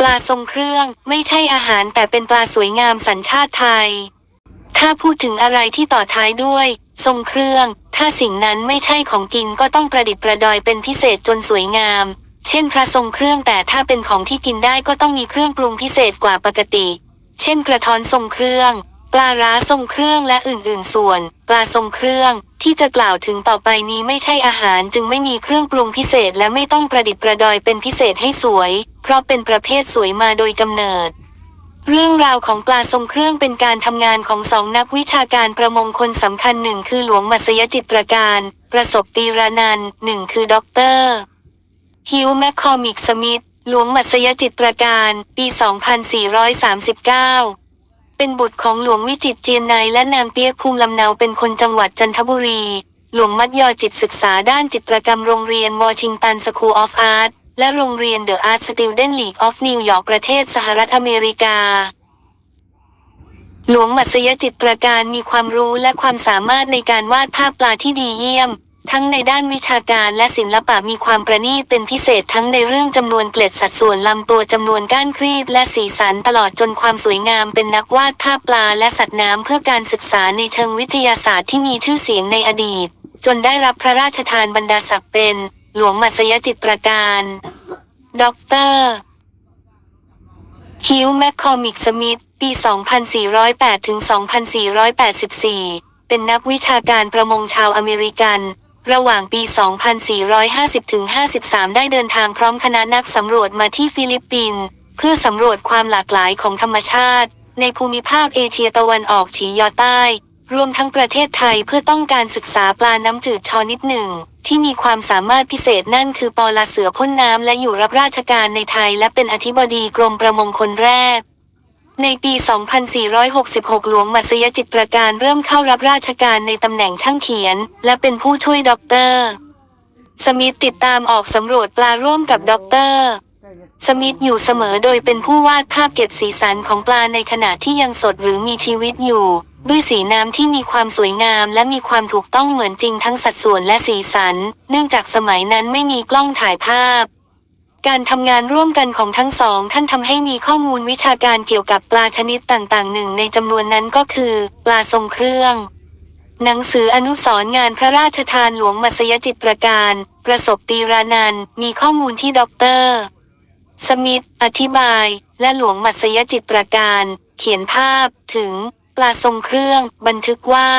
ปลาทรงเครื่องไม่ใช่อาหารแต่เป็นปลาสวยงามสัญชาติไทย ถ้าพูดถึงอะไรที่ต่อท้ายด้วย ทรงเครื่อง ถ้าสิ่งนั้นไม่ใช่ของกินก็ต้องประดิษฐ์ประดอยเป็นพิเศษจนสวยงาม เช่นพระทรงเครื่องแต่ถ้าเป็นของที่กินได้ก็ต้องมีเครื่องปรุงพิเศษกว่าปกติ เช่นกระท้อนทรงเครื่อง ปลาร้าทรงเครื่องและอื่นๆ ส่วน ปลาทรงเครื่อง ที่จะกล่าวถึงต่อไปนี้ไม่ใช่อาหารจึงไม่มีเครื่องปรุงพิเศษและไม่ต้องประดิษฐ์ประดอยเป็นพิเศษให้สวย เพราะเป็นประเภทสวยมาโดยกำเนิดเรื่องราวของปลาทรงเครื่องเป็นการทำงานของสองนักวิชาการประมงคนสำคัญหนึ่งคือหลวงมัสยจิตรการ ประสบตีรานันหนึ่งคือด็อกเตอร์ฮิวแมคคอมิกสมิธหลวงมัสยจิตรการ ปี 2439 เป็นบุตรของหลวงวิจิตเจียนในและนางเปียกภูมิลำเนาเป็นคนจังหวัดจันทบุรี หลวงมัดยอจิตศึกษาด้านจิตรกรรมโรงเรียนวอชิงตันสคูลออฟอาร์ตและโรงเรียนเดอะอาร์ตสติลเดนลีกออฟนิวยอร์กประเทศสหรัฐอเมริกา หลวงมัสยจิตรการมีความรู้และความสามารถในการวาดภาพปลาที่ดีเยี่ยม ทั้งในด้านวิชาการและศิลปะมีความประณีตเป็นพิเศษทั้งในเรื่องจำนวนเกล็ดสัดส่วนลำตัวจำนวนก้านครีบและสีสันตลอดจนความสวยงามเป็นนักวาดภาพปลาและสัตว์น้ำเพื่อการศึกษาในเชิงวิทยาศาสตร์ที่มีชื่อเสียงในอดีต จนได้รับพระราชทานบรรดาศักดิ์เป็น หลวงมัสยจิตประการด็อกเตอร์ฮิวแมคคอมิกสมิธปี 2408 ถึง 2484 เป็นนักวิชาการประมงชาวอเมริกัน ระหว่างปี 2450 ถึง 53 ได้เดินทางพร้อมคณะนักสำรวจมาที่ฟิลิปปินส์เพื่อสำรวจความหลากหลายของธรรมชาติ ในภูมิภาคเอเชียตะวันออกเฉียงใต้ รวมทั้งประเทศไทยเพื่อต้องการศึกษาปลาน้ำจืดชอนิดหนึ่ง ที่มีความสามารถพิเศษนั่นคือปอลาเสือพ่นน้ำและอยู่รับราชการในไทยและเป็นอธิบดีกรมประมงคนแรก ในปี 2466 หลวงมัสยจิตประการเริ่มเข้ารับราชการในตำแหน่งช่างเขียน และเป็นผู้ช่วยด็อกเตอร์ สมิธติดตามออกสำรวจปลาร่วมกับด็อกเตอร์ สมิธอยู่เสมอโดยเป็นผู้วาดภาพเก็บสีสันของปลาในขณะที่ยังสดหรือมีชีวิตอยู่ ด้วยสีน้ำที่มีความสวยงาม และมีความถูกต้องเหมือนจริงทั้งสัดส่วนและสีสัน เนื่องจากสมัยนั้นไม่มีกล้องถ่ายภาพ การทำงานร่วมกันของทั้งสองท่านทำให้มีข้อมูลวิชาการเกี่ยวกับปลาชนิดต่างๆ หนึ่งในจำนวนนั้นก็คือ ปลาทรงเครื่อง หนังสืออนุสรณ์งานพระราชทานหลวงมัสยจิตรการ ประสบตีรานันมีข้อมูลที่ด็อกเตอร์ สมิธอธิบาย และหลวงมัสยจิตรการ เขียนภาพถึง ปลาทรงเครื่อง บันทึกว่า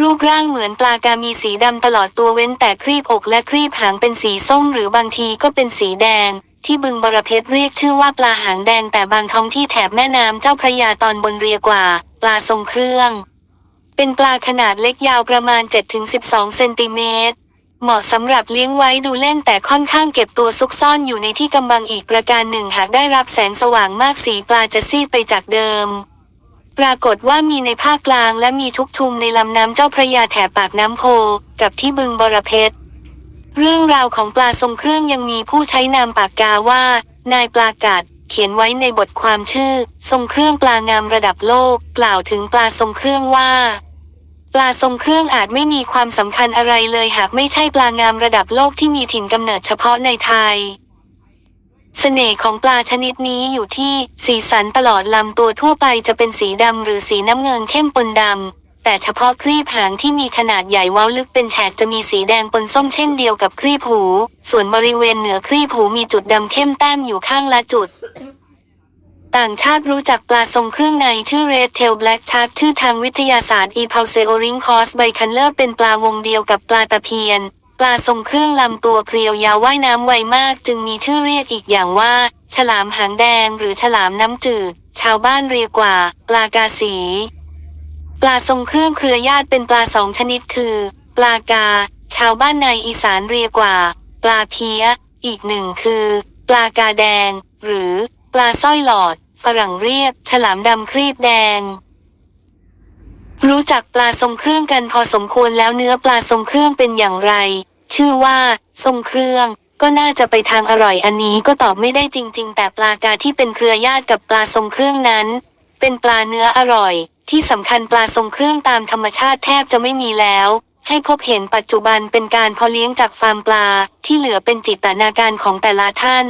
รูปร่างเหมือนปลากามีสีดำตลอดตัวเว้นแต่ครีบอกและครีบหางเป็นสีส้มหรือบางทีก็เป็นสีแดง ที่บึงบรเพชรเรียกชื่อว่าปลาหางแดงแต่บางท้องที่แถบแม่น้ำเจ้าพระยาตอนบนเรียกว่า ปลาทรงเครื่อง เป็นปลาขนาดเล็กยาวประมาณ 7-12 เซนติเมตรเหมาะสำหรับเลี้ยงไว้ดูเล่นแต่ค่อนข้างเก็บตัวซุกซ่อนอยู่ในที่กำบังอีกประการหนึ่งหากได้รับแสงสว่างมากสีปลาจะซีดไปจากเดิม ปรากฏว่ามีในภาคกลางและมีทุกชุมในลำน้ำเจ้าพระยาแถบปากน้ำโพ กับที่บึงบรเพชร เรื่องราวของปลาทรงเครื่องยังมีผู้ใช้นามปากกาว่า นายปลากัด เขียนไว้ในบทความชื่อ ทรงเครื่องปลางามระดับโลก กล่าวถึงปลาทรงเครื่องว่า ปลาทรงเครื่องอาจไม่มีความสำคัญอะไรเลยหากไม่ใช่ปลางามระดับโลกที่มีถิ่นกำเนิดเฉพาะในไทย เสน่ห์ของปลาชนิดนี้อยู่ที่สีสันตลอดลำตัวทั่วไปจะเป็นสีดำหรือสีน้ำเงินเข้มปนดำ แต่เฉพาะครีบหางที่มีขนาดใหญ่เว้าลึกเป็นแฉกจะมีสีแดงปนส้มเช่นเดียวกับครีบหู ส่วนบริเวณเหนือครีบหูมีจุดดำเข้มแต้มอยู่ข้างละจุด ต่างชาติรู้จักปลาทรงเครื่องในชื่อ Red Tail Black Shark ชื่อทางวิทยาศาสตร์ e p a u s e o r i n c o s b i c o l o r เป็นปลาวงเดียวกับปลาตะเพียน ลาทรงเครื่องลำตัวเพรียวยาวว่ายน้ำไวมาก จึงมีชื่อเรียกอีกอย่างว่า ฉลามหางแดงหรือฉลามน้ำจืด ชาวบ้านเรียกว่า ปลากาสี ปลาทรงเครื่องเครือญาติเป็นปลาสองชนิดคือ ปลากา ชาวบ้านในอีสานเรียกว่า ปลาเพี้ย อีกหนึ่งคือ ปลากาแดง หรือ ปลาสร้อยหลอด ฝรั่งเรียก ฉลามดำครีบแดงรู้จักปลาทรงเครื่องกันพอสมควรแล้วเนื้อปลาทรงเครื่องเป็นอย่างไร ชื่อว่า ทรงเครื่อง ก็น่าจะไปทางอร่อยอันนี้ก็ตอบไม่ได้จริง ๆ แต่ปลากาที่เป็นเครือญาติกับปลาทรงเครื่องนั้น เป็นปลาเนื้ออร่อย ที่สำคัญปลาทรงเครื่องตามธรรมชาติแทบจะไม่มีแล้วให้พบเห็นปัจจุบันเป็นการเพาะเลี้ยงจากฟาร์มปลา ที่เหลือเป็นจิตนาการของแต่ละท่าน